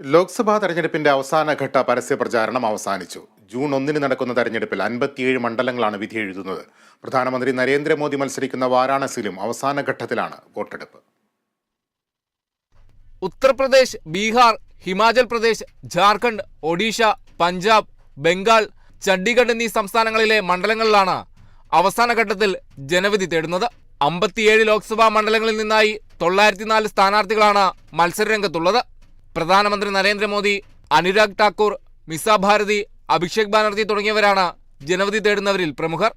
ലോക്സഭാ തെരഞ്ഞെടുപ്പിന്റെ അവസാനഘട്ട പരസ്യ പ്രചാരണം അവസാനിച്ചു. ജൂൺ ഒന്നിന് നടക്കുന്ന തെരഞ്ഞെടുപ്പിൽ അൻപത്തിയേഴ് മണ്ഡലങ്ങളാണ് വിധി എഴുതുന്നത്. പ്രധാനമന്ത്രി നരേന്ദ്രമോദി മത്സരിക്കുന്ന വാരാണസിയിലും അവസാനഘട്ടത്തിലാണ് വോട്ടെടുപ്പ്. ഉത്തർപ്രദേശ് ബീഹാർ ഹിമാചൽ പ്രദേശ് ജാർഖണ്ഡ് ഒഡീഷ പഞ്ചാബ് ബംഗാൾ ചണ്ഡീഗഡ് എന്നീ സംസ്ഥാനങ്ങളിലെ മണ്ഡലങ്ങളിലാണ് അവസാനഘട്ടത്തിൽ ജനവിധി തേടുന്നത്. അമ്പത്തിയേഴ് ലോക്സഭാ മണ്ഡലങ്ങളിൽ നിന്നായി തൊള്ളായിരത്തി നാല് സ്ഥാനാർത്ഥികളാണ് മത്സരരംഗത്തുള്ളത്. പ്രധാനമന്ത്രി നരേന്ദ്രമോദി അനുരാഗ് ഠാക്കൂർ മിസ ഭാരതി അഭിഷേക് ബാനർജി തുടങ്ങിയവരാണ് ജനവധി തേടുന്നവരിൽ പ്രമുഖർ.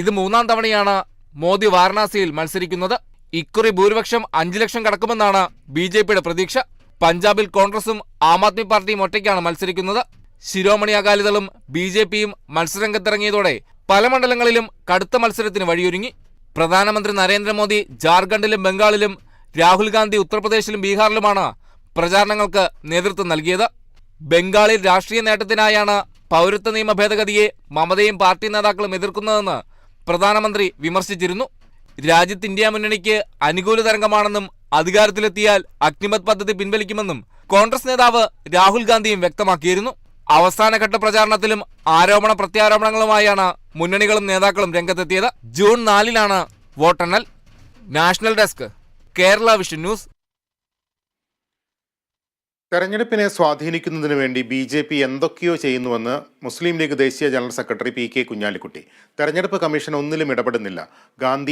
ഇത് മൂന്നാം തവണയാണ് മോദി വാരണാസിയിൽ മത്സരിക്കുന്നത്. ഇക്കുറി ഭൂരിപക്ഷം അഞ്ചു ലക്ഷം കടക്കുമെന്നാണ് ബി ജെ പിയുടെ പ്രതീക്ഷ. പഞ്ചാബിൽ കോൺഗ്രസും ആം ആദ്മി പാർട്ടിയും ഒറ്റയ്ക്കാണ് മത്സരിക്കുന്നത്. ശിരോമണി അകാലിദളും ബി ജെ പിയും മത്സരരംഗത്തിറങ്ങിയതോടെ പല മണ്ഡലങ്ങളിലും കടുത്ത മത്സരത്തിന് വഴിയൊരുങ്ങി. പ്രധാനമന്ത്രി നരേന്ദ്രമോദി ജാർഖണ്ഡിലും ബംഗാളിലും രാഹുൽ ഗാന്ധി ഉത്തർപ്രദേശിലും ബീഹാറിലുമാണ് പ്രചാരണങ്ങൾക്ക് നേതൃത്വം നൽകിയത്. ബംഗാളിൽ രാഷ്ട്രീയ നേട്ടത്തിനായാണ് പൗരത്വ നിയമ ഭേദഗതിയെ മമതയും പാർട്ടി നേതാക്കളും എതിർക്കുന്നതെന്ന് പ്രധാനമന്ത്രി വിമർശിച്ചിരുന്നു. രാജ്യത്ത് ഇന്ത്യ മുന്നണിക്ക് അനുകൂല തരംഗമാണെന്നും അധികാരത്തിലെത്തിയാൽ അഗ്നിമത് പദ്ധതി പിൻവലിക്കുമെന്നും കോൺഗ്രസ് നേതാവ് രാഹുൽ ഗാന്ധിയും വ്യക്തമാക്കിയിരുന്നു. അവസാനഘട്ട പ്രചാരണത്തിലും ആരോപണ പ്രത്യാരോപണങ്ങളുമായാണ് മുന്നണികളും നേതാക്കളും രംഗത്തെത്തിയത്. ജൂൺ നാലിനാണ് വോട്ടെണ്ണൽ. National desk Kerala Vision News തെരഞ്ഞെടുപ്പിനെ സ്വാധീനിക്കുന്നതിന് വേണ്ടി ബി ജെ പി എന്തൊക്കെയോ ചെയ്യുന്നുവെന്ന് മുസ്ലിം ലീഗ് ദേശീയ general secretary P K Kunhalikutty. തെരഞ്ഞെടുപ്പ് കമ്മീഷൻ ഒന്നിലും ഇടപെടുന്നില്ല. ഗാന്ധി